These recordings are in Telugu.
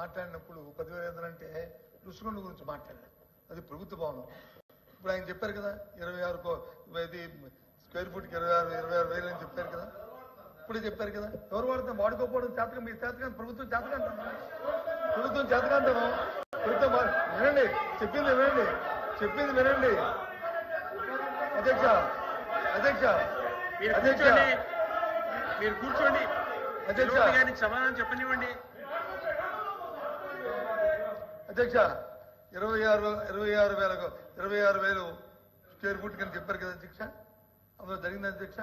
మాట్లాడినప్పుడు పదివేల ఐదు అంటే రుషికొండ గురించి మాట్లాడలేదు అది ప్రభుత్వ భవనం. ఇప్పుడు ఆయన చెప్పారు కదా ఇరవై ఆరు ఇది స్క్వేర్ ఫుట్కి ఇరవై ఆరు ఇరవై ఆరు వేలు అని చెప్పారు కదా. ఇప్పుడే చెప్పారు కదా ఎవరు వాడితే వాడుకోకపోవడం చేతగా మీ చేతగా ప్రభుత్వం అంటాను ప్రభుత్వం చేతగా అంటాను ప్రభుత్వం వినండి చెప్పింది వినండి చెప్పింది వినండి. అధ్యక్ష అధ్యక్ష మీరు అధ్యక్ష. కూర్చోండి మీరు కూర్చోండి. అధ్యక్ష. సమాధానం చెప్పనివ్వండి. అధ్యక్ష ఇరవై ఆరు ఇరవై ఆరు వేలకు ఇరవై ఆరు వేలు స్క్వేర్ ఫుట్ కింద చెప్పారు కదా అధ్యక్ష? అందులో జరిగింది అధ్యక్ష?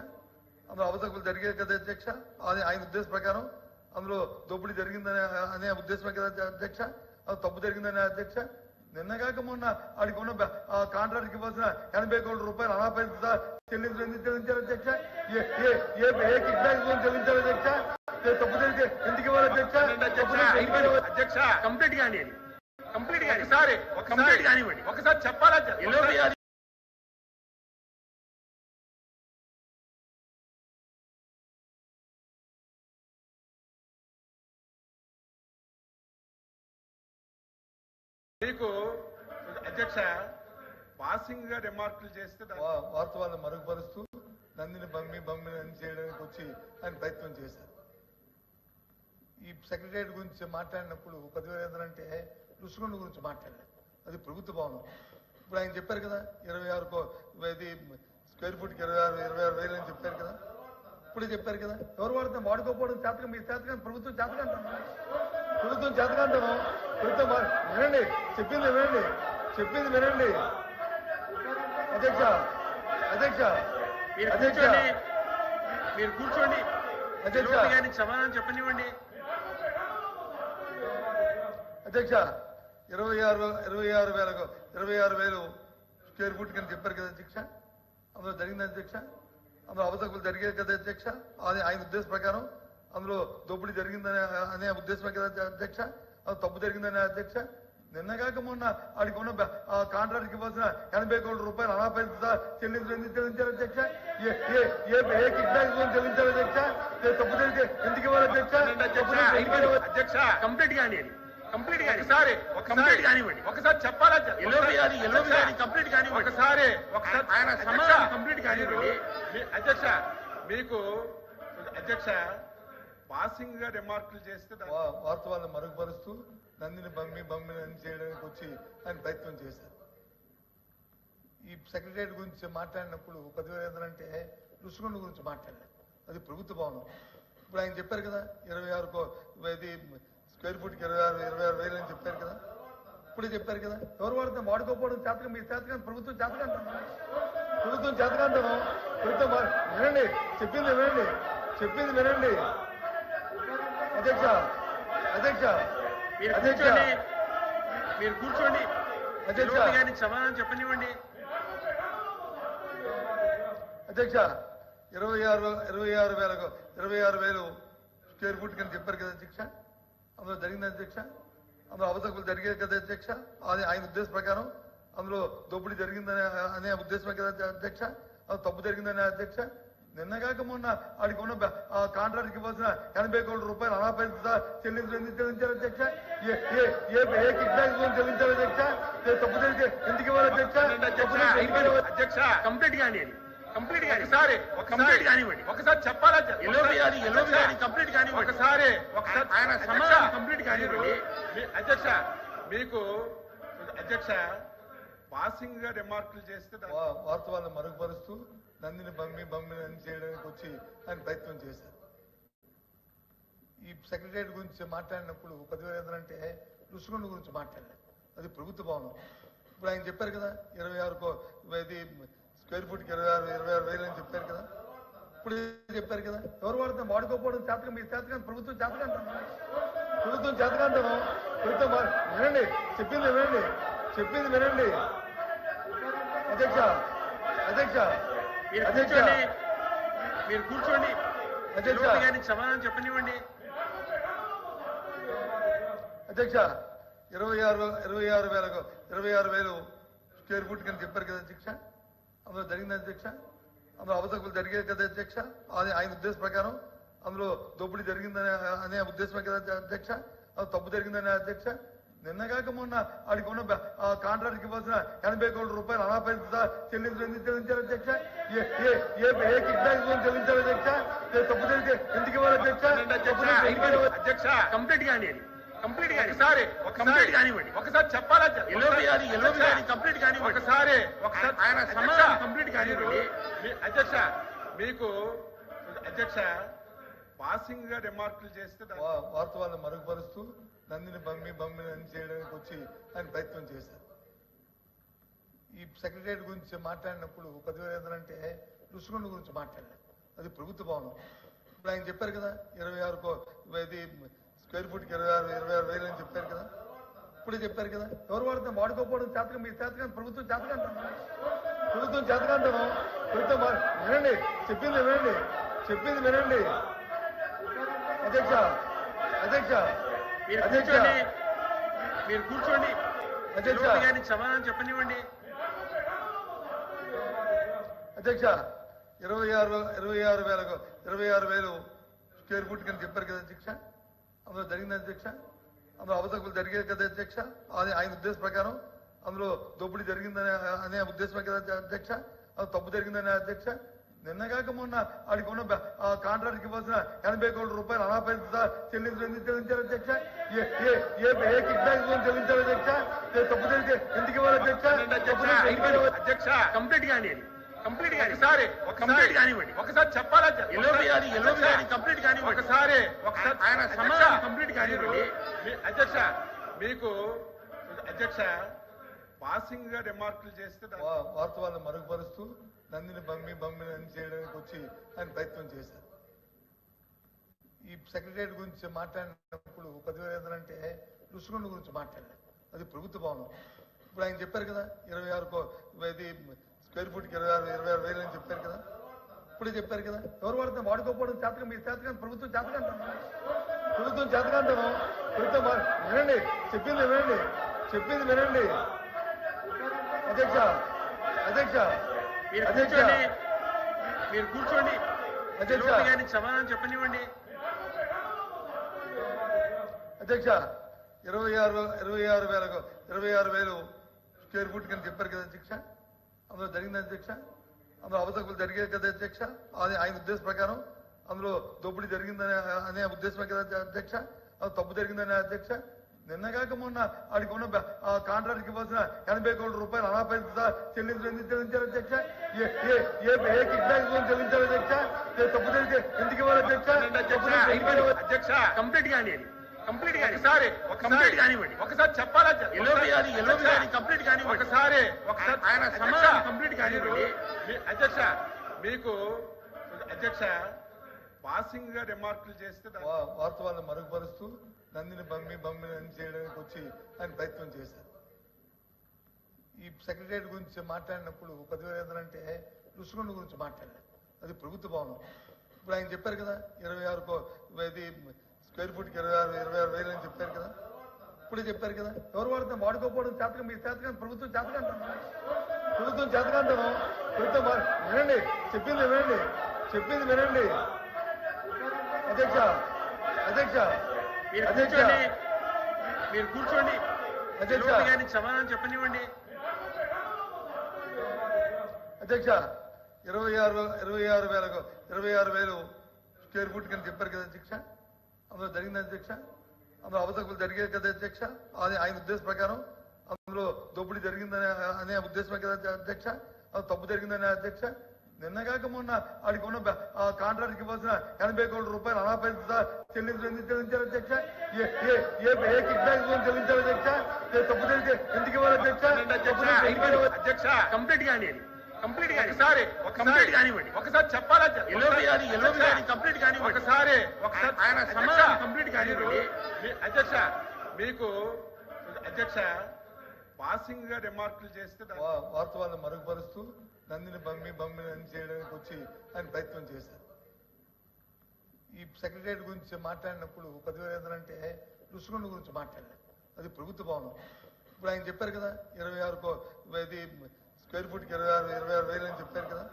అందులో అవతకులు జరిగాయి కదా అధ్యక్ష? అది ఆయన ఉద్దేశం ప్రకారం అందులో దోపిడీ జరిగిందనే అనే ఉద్దేశమే కదా అధ్యక్ష? అది తప్పు జరిగిందనే అధ్యక్ష? నిన్నగాక మొన్న ఆడికి ఉన్న ఆ కాంట్రాక్ట్కి ఇవ్వాల్సిన ఎనభై కోట్ల రూపాయలు అనాపేత చెల్లించడం ఎందుకు చెల్లించారు అధ్యక్ష? ఏ ఏ ఏ ఏ కిక్ బ్యాక్ చెల్లించారు అధ్యక్ష? ఏ తప్పు జరిగితే ఎందుకు ఇవ్వాలి అధ్యక్ష? అధ్యక్ష కంప్లీట్ కానివ్వండి కంప్లీట్ ఒకసారి కంప్లీట్ కానివ్వండి. ఒకసారి చెప్పాలా మీకు అధ్యక్ష పాసింగ్గా రిమార్కులు చేస్తే దాన్ని వా- వాస్తవాలను మరుగుపరుస్తూ నందిని బమ్మి బమ్మిని అని చేయడానికి వచ్చి ఆయన ప్రయత్నం చేశారు. ఈ సెక్రటరియట్ గురించి మాట్లాడినప్పుడు పదివేల అంటే రుషికొండ గురించి మాట్లాడలేదు అది ప్రభుత్వ భవనం. ఇప్పుడు ఆయన చెప్పారు కదా ఇరవై ఆరు కో- ఇది స్క్వేర్ ఫుట్కి ఇరవై ఆరు ఇరవై ఆరు వేలు అని చెప్పారు కదా. ఇప్పుడే చెప్పారు కదా ఎవరు వాడితే వాడుకోకపోవడం చేతగా మీ చేతగా ప్రభుత్వం చేతగా అంటాను ప్రభుత్వం చేతగా అంటాను ప్రభుత్వం వినండి చెప్పింది వినండి చెప్పింది వినండి. అధ్యక్ష అధ్యక్ష మీరు అధ్యక్ష. కూర్చోండి మీరు కూర్చోండి. అధ్యక్ష. సమాధానం చెప్పనివ్వండి. అధ్యక్ష ఇరవై ఆరు ఇరవై ఆరు వేలకు ఇరవై ఆరు వేలు స్క్వేర్ ఫుట్ కింద చెప్పారు కదా అధ్యక్ష? అందులో జరిగింది అధ్యక్ష? అందులో అవతకులు జరిగాయి కదా అధ్యక్ష? అది ఆయన ఉద్దేశం ప్రకారం అందులో దోపిడీ జరిగిందనే అనే ఉద్దేశమే కదా అధ్యక్ష? అది తప్పు జరిగిందనే అధ్యక్ష? నిన్నగాక మొన్న ఆడికి ఉన్న ఆ కాంట్రాక్ట్కి ఇవ్వాల్సిన ఎనభై కోట్ల రూపాయలు అనాపేత చెల్లించడం ఎందుకు చెల్లించారు అధ్యక్ష? ఏ ఏ ఏ ఏ కిక్ బ్యాక్ చెల్లించారు అధ్యక్ష? తప్పు జరిగితే ఎందుకు ఇవ్వాలి అధ్యక్ష? కంప్లీట్ కానివ్వండి కంప్లీట్ కాని ఒకసారి కంప్లీట్ కానివ్వండి. ఒకసారి చెప్పాలా గారి గారి కంప్లీట్ కానివ్వండి. ఒకసారి ఒకసారి ఆయన సమాధానం కంప్లీట్ కానివ్వండి. అధ్యక్ష మీకు అధ్యక్ష పాసింగ్గా రిమార్కులు చేస్తే వాస్తవాలను మరుగుపరుస్తూ నందిని బమ్మి బమ్మిని అని చేయడానికి వచ్చి ఆయన ప్రయత్నం చేశారు. ఈ సెక్రటరియట్ గురించి మాట్లాడినప్పుడు పదివేల ఐదు అంటే రుషికొండ గురించి మాట్లాడలేదు అది ప్రభుత్వ భవనం. ఇప్పుడు ఆయన చెప్పారు కదా ఇరవై ఆరు కో- ఇది స్క్వేర్ ఫుట్కి ఇరవై ఆరు ఇరవై ఆరు వేలు అని చెప్పారు కదా. ఇప్పుడే చెప్పారు కదా. ఎవరు వాడితే వాడుకోకపోవడం చేతగా మీ చేతగా ప్రభుత్వం చేతగా అంటాను ప్రభుత్వం చేతగా అంటాను ప్రభుత్వం వినండి. చెప్పింది వినండి. చెప్పింది వినండి. అధ్యక్ష అధ్యక్ష మీరు అధ్యక్ష. మీరు కూర్చోండి. అధ్యక్ష. గారికి సమాధానం చెప్పనివ్వండి. అధ్యక్ష ఇరవై ఆరు ఇరవై ఆరు వేలకు ఇరవై ఆరు వేలు స్క్వేర్ ఫుట్ కింద చెప్పారు కదా అధ్యక్ష. అందులో జరిగింది అధ్యక్ష. అందులో అవతకులు జరిగాయి కదా అధ్యక్ష. అది ఆయన ఉద్దేశం ప్రకారం అందులో దోపిడీ జరిగిందనే అనే ఉద్దేశమే కదా అధ్యక్ష. అది తప్పు జరిగిందనే అధ్యక్ష. నిన్నగాక మొన్న ఆడికి ఉన్న కాంట్రాక్ట్కి ఇవ్వాల్సిన ఎనభై కోట్ల రూపాయలు అనాపేత చెల్లించడం ఎందుకు చెల్లించారు అధ్యక్ష? ఏ ఏ ఏ ఏ కిక్ బ్యాక్ చెల్లించారు అధ్యక్ష? తప్పు జరిగితే ఎందుకు ఇవ్వాలి అధ్యక్ష? అధ్యక్ష కంప్లీట్ కానివ్వండి కంప్లీట్ కాని ఒకసారి కంప్లీట్ కానివ్వండి. ఒకసారి చెప్పాలా? వినోద్ గారి వినోద్ గారి కంప్లీట్ కానివ్వండి. ఒకసారి ఒకసారి. ఆయన అధ్యక్ష, సమాధానం కంప్లీట్ కానివ్వండి. మీ- అధ్యక్ష మీకు అధ్యక్ష పాసింగ్గా రిమార్కులు చేస్తే దాన్ని వా- వాస్తవాలను మరుగుపరుస్తూ నందిని బమ్మి బమ్మిని అని చేయడానికి వచ్చి ఆయన ప్రయత్నం చేశారు. ఈ సెక్రటరియట్ గురించి మాట్లాడినప్పుడు పదివేల అంటే రుషికొండ గురించి మాట్లాడలేదు అది ప్రభుత్వ భవనం. ఇప్పుడు ఆయన చెప్పారు కదా ఇరవై ఆరు కో- ఇది స్క్వేర్ ఫుట్కి ఇరవై ఆరు ఇరవై ఆరు వేలు అని చెప్పారు కదా? ఇప్పుడు చెప్పారు కదా? ఎవరు వాడితే వాడుకోకపోవడం చేతగా మీ చేతగా ప్రభుత్వం చేతగా అంటాను ప్రభుత్వం చేతగా అంటాను ప్రభుత్వం వినండి చెప్పింది వినండి చెప్పింది వినండి. అధ్యక్ష అధ్యక్ష మీరు అధ్యక్ష. కూర్చోండి. మీరు కూర్చోండి. అధ్యక్ష. గారికి సమాధానం చెప్పనివ్వండి. అధ్యక్ష ఇరవై ఆరు ఇరవై ఆరు వేలకు ఇరవై ఆరు వేలు స్క్వేర్ ఫుట్ కింద చెప్పారు కదా అధ్యక్ష? అందులో జరిగింది అధ్యక్ష? అందులో అవతకులు జరిగాయి కదా అధ్యక్ష? అది ఆయన ఉద్దేశం ప్రకారం అందులో దోపిడీ జరిగిందనే అనే ఉద్దేశమే కదా అధ్యక్ష? అది తప్పు జరిగిందని అధ్యక్ష? నిన్నగాక మొన్న ఆడికి ఉన్న కాంట్రాక్ట్కి ఇవ్వాల్సిన ఎనభై కోట్ల రూపాయలు అనాపరిత చెల్లించడం ఎందుకు చెల్లించారు అధ్యక్ష? ఏ కిక్ చెల్లించారు అధ్యక్ష? తప్పు జరిగితే ఎందుకు ఇవ్వాలి అధ్యక్ష? అధ్యక్ష కంప్లీట్ కానివ్వండి కంప్లీట్ ఒకసారి కంప్లీట్ కానివ్వండి. ఒకసారి చెప్పాలా? గారి గారి కంప్లీట్ కానివ్వండి. ఒకసారి ఒకసారి ఆయన సమాధానం కంప్లీట్ కానివ్వండి. మీ- అధ్యక్ష మీకు అధ్యక్ష పాసింగ్గా రిమార్కులు చేస్తే దాన్ని- వా- వాస్తవాలను మరుగుపరుస్తూ నందిని బమ్మి బమ్మి నంది చేయడానికి వచ్చి ఆయన ప్రయత్నం చేశారు. ఈ సెక్రటరియట్ గురించి మాట్లాడినప్పుడు పదివేల ఏంటంటే రుషికొండ గురించి మాట్లాడారు. అది ప్రభుత్వ భవనం. ఇప్పుడు ఆయన చెప్పారు కదా ఇరవై ఆరు కో- ఇది స్క్వేర్ ఫుట్కి ఇరవై ఆరు ఇరవై ఆరు వేలు అని చెప్పారు కదా? ఇప్పుడే చెప్పారు కదా? ఎవరు వాడితే వాడుకోకపోవడం చేతకం మీ చేతకం ప్రభుత్వం చేతకంటాం ప్రభుత్వం చేతకంటాను ప్రభుత్వం వినండి చెప్పింది వినండి చెప్పింది వినండి. అధ్యక్ష అధ్యక్ష అధ్యక్ష. మీరు కూర్చోండి. అధ్యక్ష. గారికి సమాధానం చెప్పనివ్వండి. అధ్యక్ష ఇరవై ఆరు ఇరవై ఆరు వేలకు ఇరవై ఆరు వేలు స్క్వేర్ ఫుట్ కింద చెప్పారు కదా అధ్యక్ష? అందులో జరిగింది అధ్యక్ష? అందులో అవతకులు జరిగేది కదా అధ్యక్ష? అది ఆయన ఉద్దేశ ప్రకారం అందులో దోపిడీ జరిగిందనే అనే ఉద్దేశమే కదా అధ్యక్ష? అది తప్పు జరిగిందనే అధ్యక్ష? నిన్నగాక మొన్న ఆడికి ఉన్న కాంట్రాక్ట్కి ఇవ్వాల్సిన ఎనభై కోట్ల రూపాయలు అనాపరిత చెల్లించడం ఎందుకు చెల్లించారు అధ్యక్ష? ఏ కిక్ చెల్లించారు అధ్యక్ష? ఏ తప్పు జరిగితే ఎందుకు ఇవ్వాలి అధ్యక్ష? అధ్యక్ష కంప్లీట్ కానివ్వండి కంప్లీట్ ఒకసారి కంప్లీట్ కానివ్వండి. ఒకసారి చెప్పాలా? ఎల్ఓబి గారి ఎల్ఓబి గారి కంప్లీట్ కానివ్వండి. ఒకసారి ఒకసారి. ఆయన సమాధానం కంప్లీట్ కానివ్వండి. మీ- అధ్యక్ష మీకు అధ్యక్ష పాసింగ్గా రిమార్కులు చేస్తే వాస్తవాలను మరుగుపరుస్తూ నందిని బమ్మి బమ్మి నంది చేయడానికి వచ్చి ఆయన ప్రయత్నం చేశారు. ఈ సెక్రటరియట్ గురించి మాట్లాడినప్పుడు పదివేల ఏంటంటే రుషికొండ గురించి మాట్లాడారు. అది ప్రభుత్వ భవనం. ఇప్పుడు ఆయన చెప్పారు కదా ఇరవై ఆరు ఇది స్క్వేర్ ఇరవై ఆరు ఇరవై ఆరు వేలు అని చెప్పారు కదా? ఇప్పుడే చెప్పారు కదా? ఎవరు వాడితే వాడుకోకపోవడం చేతకం మీ చేతకం ప్రభుత్వం చేతకంటాం ప్రభుత్వం చేతకంటాను ప్రభుత్వం వినండి చెప్పింది వినండి చెప్పింది వినండి. అధ్యక్ష అధ్యక్ష మీరు అధ్యక్ష. కూర్చోండి. మీరు కూర్చోండి. అధ్యక్ష. గారికి సమాధానం చెప్పనివ్వండి. అధ్యక్ష ఇరవై ఆరు ఇరవై ఆరు వేలకు ఇరవై ఆరు వేలు స్క్వేర్ ఫుట్ కింద చెప్పారు కదా అధ్యక్ష? అందులో జరిగింది అధ్యక్ష. అందులో అవతకులు జరిగేది కదా అధ్యక్ష. అది ఆయన ఉద్దేశ ప్రకారం అందులో దోపిడీ జరిగిందనే అనే ఉద్దేశమే కదా అధ్యక్ష. అది తప్పు జరిగిందనే అధ్యక్ష. నిన్నగాక మొన్న ఆడికి ఉన్న కాంట్రాక్ట్కి ఇవ్వాల్సిన ఎనభై కోట్ల రూపాయలు అనాపరిత చెల్లించడం ఎందుకు చెల్లించారు అధ్యక్ష? ఏ ఏ బ్యాక్స్ చెల్లించారు అధ్యక్ష? ఏ తప్పు జరిగితే ఎందుకు ఇవ్వాలి అధ్యక్ష? అధ్యక్ష కంప్లీట్ కానివ్వండి కంప్లీట్ ఒకసారి కంప్లీట్ కానివ్వండి ఒకసారి చెప్పాలా? గారి గారి. కంప్లీట్ కానివ్వండి ఒకసారి ఒకసారి. ఆయన అధ్యక్ష, సమాధానం కంప్లీట్ కానివ్వండి అధ్యక్ష మీకు అధ్యక్ష పాసింగ్గా రిమార్కులు చేస్తే వాస్తవాలను మరుగుపరుస్తూ నందిని బమ్మి బమ్మి చేయడానికి వచ్చి ఆయన ప్రయత్నం చేశారు. ఈ సెక్రటరియట్ గురించి మాట్లాడినప్పుడు పదివేల ఏంటంటే రుషికొండ గురించి మాట్లాడారు. అది ప్రభుత్వ భవనం. ఇప్పుడు ఆయన చెప్పారు కదా ఇరవై ఆరు ఇది స్క్వేర్ ఫుట్కి ఇరవై ఆరు ఇరవై ఆరు వేలు అని చెప్పారు కదా? ఇప్పుడే చెప్పారు కదా? ఎవరు వాడితే వాడుకోకపోవడం చేతకం మీ చేతకం ప్రభుత్వం చేతకంటాం ప్రభుత్వం చేతకంటాను ప్రభుత్వం వినండి చెప్పింది వినండి చెప్పింది వినండి. అధ్యక్ష అధ్యక్ష మీరు అధ్యక్ష. కూర్చోండి. మీరు కూర్చోండి. అధ్యక్ష. గారికి సమాధానం చెప్పనివ్వండి. అధ్యక్ష ఇరవై ఆరు ఇరవై ఆరు వేలకు ఇరవై ఆరు వేలు స్క్వేర్ ఫుట్ కింద చెప్పారు కదా అధ్యక్ష? అందులో జరిగింది అధ్యక్ష. అందులో అవతకులు జరిగేది కదా అధ్యక్ష. అది ఆయన ఉద్దేశ ప్రకారం అందులో దోపిడీ జరిగిందనే అనే ఉద్దేశమే కదా అధ్యక్ష. అది తప్పు జరిగిందనే అధ్యక్ష. నిన్నగాక మొన్న ఆడికి ఉన్న కాంట్రాక్ట్కి ఇవ్వాల్సిన ఎనభై కోట్ల రూపాయలు అనాపరిత చెల్లించడం ఎందుకు చెల్లించారు అధ్యక్ష. ఏ కిక్ చెల్లించారు అధ్యక్ష. తప్పు జరిగితే ఎందుకు ఇవ్వాలి అధ్యక్ష? కంప్లీట్ కానివ్వండి కంప్లీట్ ఒకసారి కంప్లీట్ కానివ్వండి. ఒకసారి చెప్పాలా గారి కంప్లీట్ కానివ్వండి. ఒకసారి ఒకసారి ఆయన సమాధానం కంప్లీట్ కానివ్వండి. మీ- అధ్యక్ష మీకు అధ్యక్ష పాసింగ్గా రిమార్కులు చేస్తే వాస్తవాలను మరుగుపరుస్తూ నందిని బమ్మి బమ్మి నంది చేయడానికి వచ్చి ఆయన ప్రయత్నం చేశారు. ఈ సెక్రటరియట్ గురించి మాట్లాడినప్పుడు పదివేల ఏంటంటే రుషికొండ గురించి మాట్లాడారు. అది ప్రభుత్వ భవనం. ఇప్పుడు ఆయన చెప్పారు కదా ఇరవై ఆరు ఇది స్క్వేర్ ఫుట్కి ఇరవై ఆరు ఇరవై ఆరు వేలు అని చెప్పారు కదా?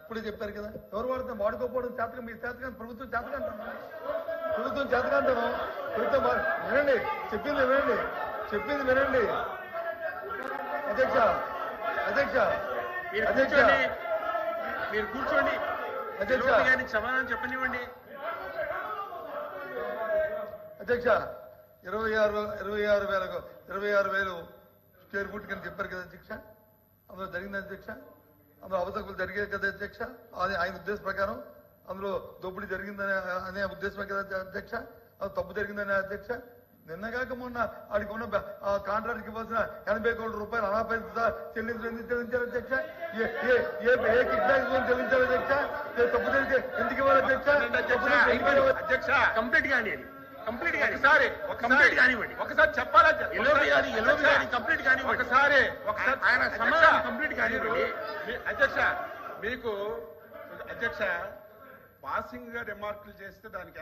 ఇప్పుడే చెప్పారు కదా? ఎవరు వాడితే వాడుకోకపోవడం చేతకం మీ చేతకం ప్రభుత్వం చేతకంటాం ప్రభుత్వం చేతకంటాను ప్రభుత్వం వినండి చెప్పింది వినండి చెప్పింది వినండి. అధ్యక్ష అధ్యక్ష మీరు అధ్యక్ష. కూర్చోండి. మీరు కూర్చోండి. అధ్యక్ష. గారికి సమాధానం చెప్పనివ్వండి. అధ్యక్ష ఇరవై ఆరు ఇరవై ఆరు వేలకు ఇరవై ఆరు వేలు స్క్వేర్ ఫుట్ కింద చెప్పారు కదా అధ్యక్ష? అందులో జరిగింది అధ్యక్ష? అందులో అవతకులు జరిగాయి కదా అధ్యక్ష? అది ఆయన ఉద్దేశ ప్రకారం అందులో దోపిడీ జరిగిందనే అనే ఉద్దేశమే కదా అధ్యక్ష? అది తప్పు జరిగిందనే అధ్యక్ష? నిన్నగాక మొన్న ఆడికి ఉన్న ఆ కాంట్రాక్ట్కి ఇవ్వాల్సిన ఎనభై కోట్ల రూపాయలు అనాపరిత చెల్లించడం ఎందుకు చెల్లించారు అధ్యక్ష? ఏ ఏ చెల్లించారు అధ్యక్ష? తప్పు జరిగితే ఎందుకు ఇవ్వాలి అధ్యక్ష? అధ్యక్ష కంప్లీట్ కానివ్వండి కంప్లీట్ ఒకసారి కంప్లీట్ కానివ్వండి. ఒకసారి చెప్పాలా గారి గారి కంప్లీట్ కానివ్వండి. ఒకసారి ఒకసారి ఆయన సమాధానం కంప్లీట్ కానివ్వండి. అధ్యక్ష మీకు అధ్యక్ష పాసింగ్గా రిమార్కులు చేస్తే దానికి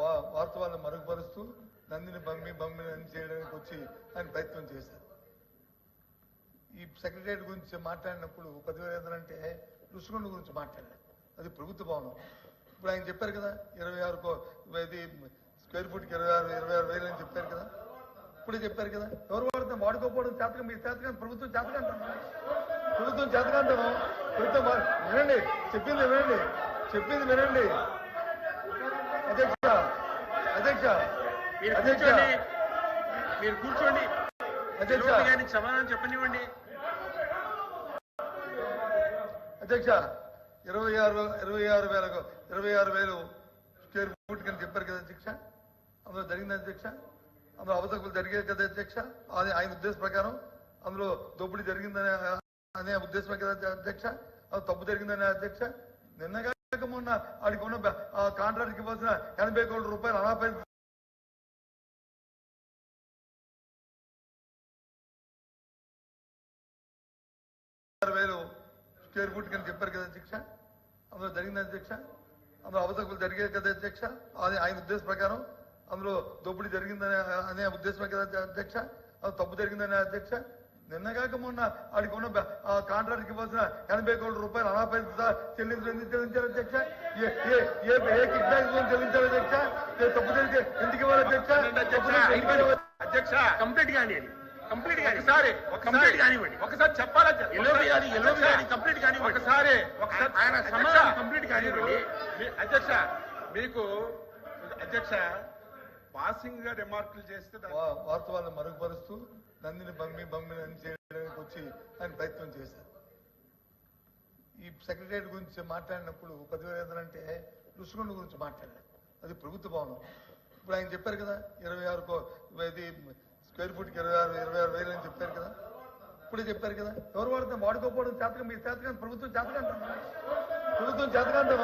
వాస్తవాలను మరుగుపరుస్తూ నందిని బమ్మి బమ్మిని అని చేయడానికి వచ్చి ఆయన ప్రయత్నం చేశారు. ఈ సెక్రటరియట్ గురించి మాట్లాడినప్పుడు పదివేల ఏంటంటే ఋషికొండ గురించి మాట్లాడారు. అది ప్రభుత్వ భవనం. ఇప్పుడు ఆయన చెప్పారు కదా ఇరవై ఆరు ఇది స్క్వేర్ ఫుట్కి ఇరవై ఆరు ఇరవై ఆరు వేలు అని చెప్పారు కదా. ఇప్పుడే చెప్పారు కదా ఎవరు వాడుతాం వాడుకోకపోవడం చేతకం మీ చేతకం ప్రభుత్వం చేతకంటాం ప్రభుత్వం చేతకంటాము ప్రభుత్వం వినండి చెప్పింది వినండి చెప్పింది వినండి. అధ్యక్ష అధ్యక్ష మీరు కూర్చోండి. మీరు కూర్చోండి. అధ్యక్ష. ఎల్ఓపి గారికి సమాధానం చెప్పనివ్వండి. అధ్యక్ష ఇరవై ఆరు ఇరవై ఆరు వేలకు ఇరవై ఆరు వేలు స్క్వేర్ ఫుట్ కింద చెప్పారు కదా అధ్యక్ష? అందులో జరిగింది అధ్యక్ష? అందులో అవతకులు జరిగాయి కదా అధ్యక్ష? అది ఆయన ఉద్దేశ ప్రకారం అందులో దోపిడీ జరిగిందనే అనే ఉద్దేశమే కదా అధ్యక్ష? అది తప్పు జరిగిందనే అధ్యక్ష? నిన్నగాక మొన్న వాడికి ఉన్న కాంట్రాక్ట్కి ఇవ్వాల్సిన ఎనభై కోట్ల రూపాయలు అనాపై వేలు స్క్వేర్ ఫుట్ కింద చెప్పారు కదా అధ్యక్ష అందులో జరిగింది అధ్యక్ష అందులో అవతకులు జరిగాయి కదా అధ్యక్ష అది ఆయన ఉద్దేశ ప్రకారం అందులో దోపిడీ జరిగిందనే అనే ఉద్దేశమే కదా అధ్యక్ష అది తప్పు జరిగిందనే అధ్యక్ష నిన్నగాక మొన్న ఆడికి ఉన్న ఆ కాంట్రాక్ట్కి ఇవ్వాల్సిన ఎనభై కోట్ల రూపాయలు అనాపరిత చెల్లించడం ఎందుకు చెల్లించారు అధ్యక్ష? ఏ ఏ ఏ కిక్ బ్యాక్స్ చెల్లించారు అధ్యక్ష. ఏ తప్పు జరిగితే ఎందుకు ఇవ్వాలి అధ్యక్ష? అధ్యక్ష. కంప్లీట్ కానివ్వండి కంప్లీట్ ఒకసారి కంప్లీట్ కానివ్వండి ఒకసారి చెప్పాలా ఎల్ఓపి గారి ఎల్ఓపి గారి కంప్లీట్ కానివ్వండి ఒకసారి ఒకసారి. ఆయన సమాధానం కంప్లీట్ కానివ్వండి అధ్యక్ష మీకు అధ్యక్ష పాసింగ్గా రిమార్కులు చేస్తే వాస్తవాలను మరుగుపరుస్తూ నందిని బమ్మి బమ్మిని అని చేయడానికి వచ్చి ఆయన ప్రయత్నం చేశారు. ఈ సెక్రటరియట్ గురించి మాట్లాడినప్పుడు పదివేల ఏంటంటే రుషికొండ గురించి మాట్లాడారు. అది ప్రభుత్వ భవనం. ఇప్పుడు ఆయన చెప్పారు కదా ఇరవై ఆరు కో- ఇది స్క్వేర్ ఫీట్కి ఇరవై ఆరు ఇరవై ఆరు వేలు అని చెప్పారు కదా. ఇప్పుడే చెప్పారు కదా ఎవరు వాడితే వాడుకోకపోవడం చేతకం మీ చేతకం ప్రభుత్వం చేతకంటాం ప్రభుత్వం చేతకంటాను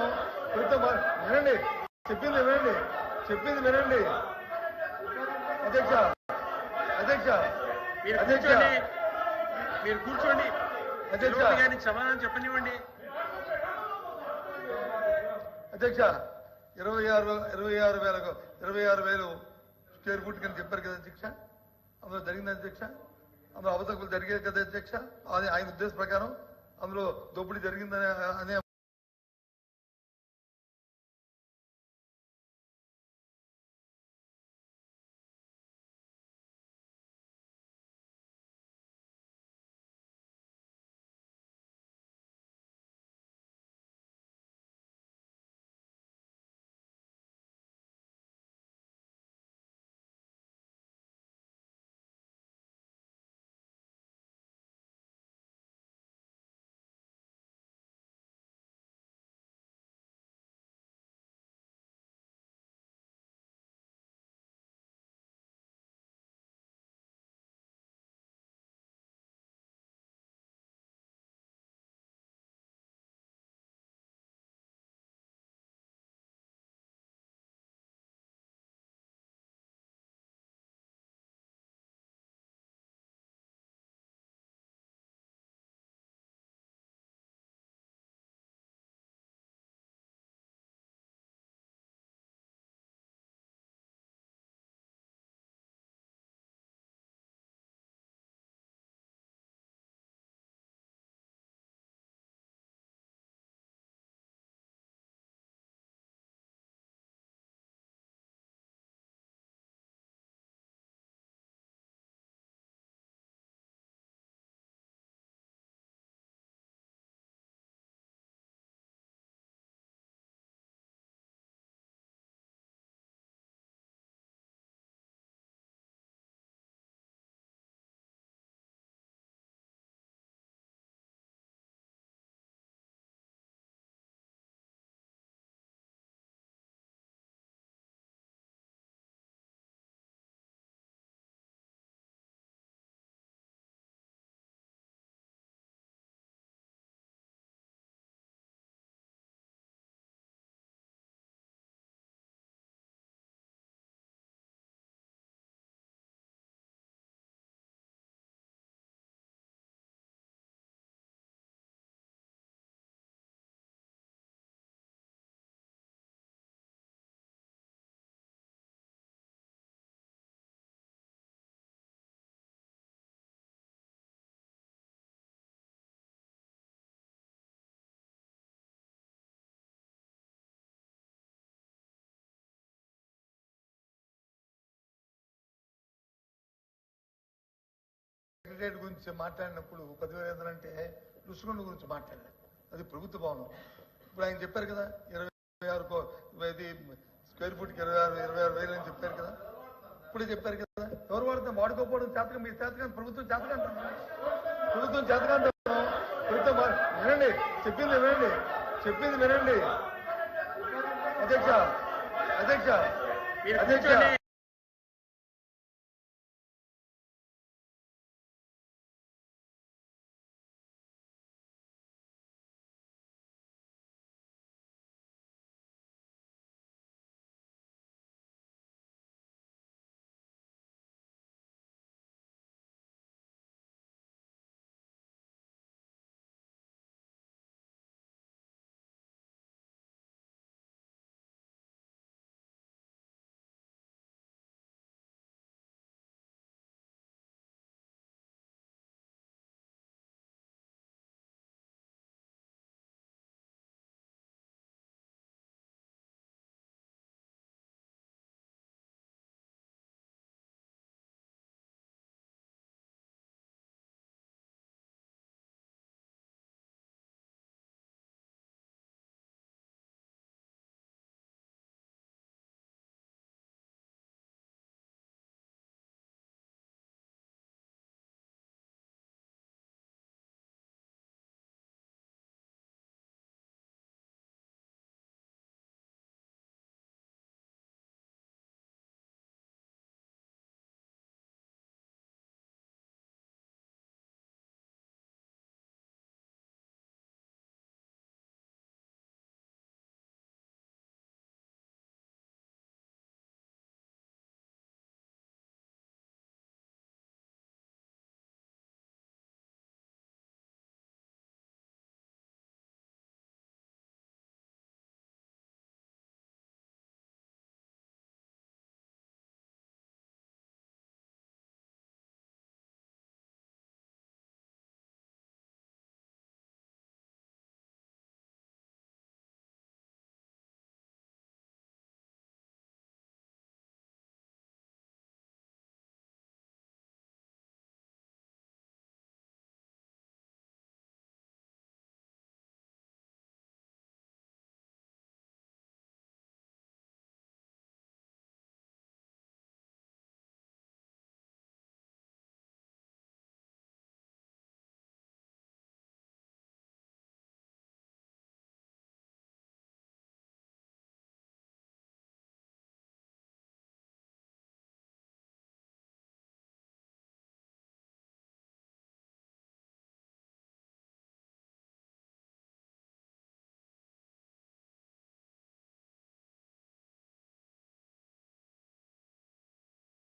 ప్రభుత్వం వినండి. చెప్పింది వినండి. చెప్పింది వినండి. అధ్యక్ష అధ్యక్ష. మీరు కూర్చోండి. మీరు కూర్చోండి. గారికి సమాధానం చెప్పనివ్వండి. అధ్యక్ష ఇరవై ఆరు ఇరవై ఆరు వేలకు ఇరవై ఆరు వేలు స్క్వేర్ ఫుట్ కింద చెప్పారు కదా అధ్యక్ష? అందులో జరిగింది అధ్యక్ష? అందులో అవతకులు జరిగాయి కదా అధ్యక్ష? అది ఆయన ఉద్దేశ ప్రకారం అందులో దోపిడీ జరిగిందనే అనే సెక్రటరియట్ గురించి మాట్లాడినప్పుడు పదివేల అంటే రుషికొండ గురించి మాట్లాడలేదు అది ప్రభుత్వ భవనం. ఇప్పుడు ఆయన చెప్పారు కదా ఇరవై ఆరు ఇది స్క్వేర్ ఫుట్కి ఇరవై ఆరు ఇరవై ఆరు వేలు అని చెప్పారు కదా. ఇప్పుడే చెప్పారు కదా ఎవరు వాడితే వాడుకోకపోవడం చేతకం మీ చేతకం ప్రభుత్వం చేతకంటాం ప్రభుత్వం చేతకంటాం ప్రభుత్వం వినండి చెప్పింది వినండి చెప్పింది వినండి. అధ్యక్ష అధ్యక్ష అధ్యక్ష.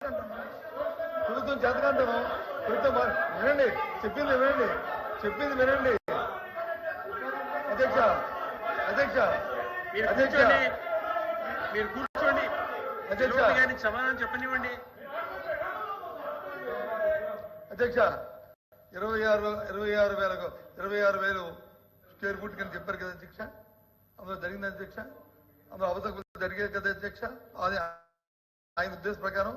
ప్రభుత్వం చేతకంటాం ప్రభుత్వం వినండి చెప్పింది వినండి చెప్పింది వినండి. అధ్యక్ష అధ్యక్ష మీరు అధ్యక్ష. కూర్చోండి. మీరు కూర్చోండి. అధ్యక్ష. గారికి సమాధానం చెప్పనివ్వండి. అధ్యక్ష ఇరవై ఆరు ఇరవై ఆరు వేలకు ఇరవై ఆరు వేలు స్క్వేర్ ఫుట్ కింద చెప్పారు కదా అధ్యక్ష? అందులో జరిగింది అధ్యక్ష? అందులో అవతల జరిగేది కదా అధ్యక్ష? అది ఆయన ఉద్దేశం ప్రకారం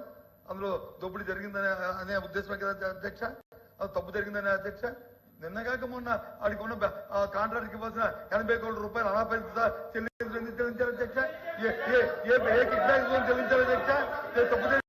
అందులో దోపిడీ జరిగిందనే అనే ఉద్దేశమే కదా అధ్యక్ష? అది తప్పు జరిగిందనే అధ్యక్ష? నిన్న కాక మొన్న ఆడికి ఉన్న ఆ కాంట్రాక్ట్కి ఇవ్వాల్సిన ఎనభై కోట్ల రూపాయలు అనాపరిత చెల్లించారు అధ్యక్ష? ఏ ఏ ఏ చెల్లించారు అధ్యక్ష? ఏ తప్పు